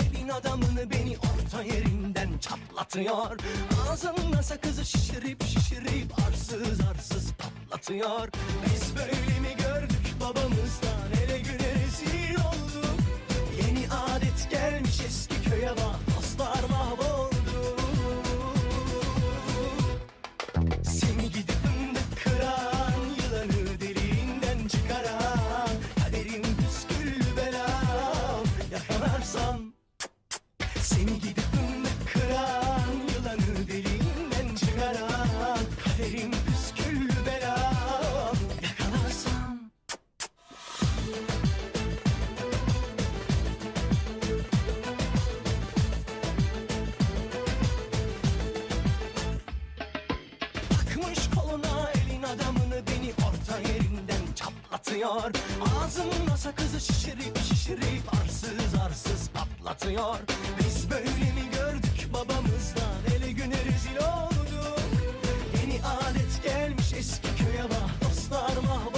Elin adamını beni orta yerinden çatlatıyor. Ağzına sakızı şişirip şişirip arsız arsız patlatıyor Biz böyle mi gördük? Babamızdan ele güne rezil olduk. Yeni adet gelmiş eski köye bak adamını beni orta yerinden çatlatıyor. Ağzımla sakızı şişirip şişirip arsız arsız patlatıyor. Biz böyle mi gördük babamızdan? Ele güne rezil olduk. Yeni adet gelmiş eski köye bak dostlar mahvoldu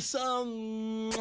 Some.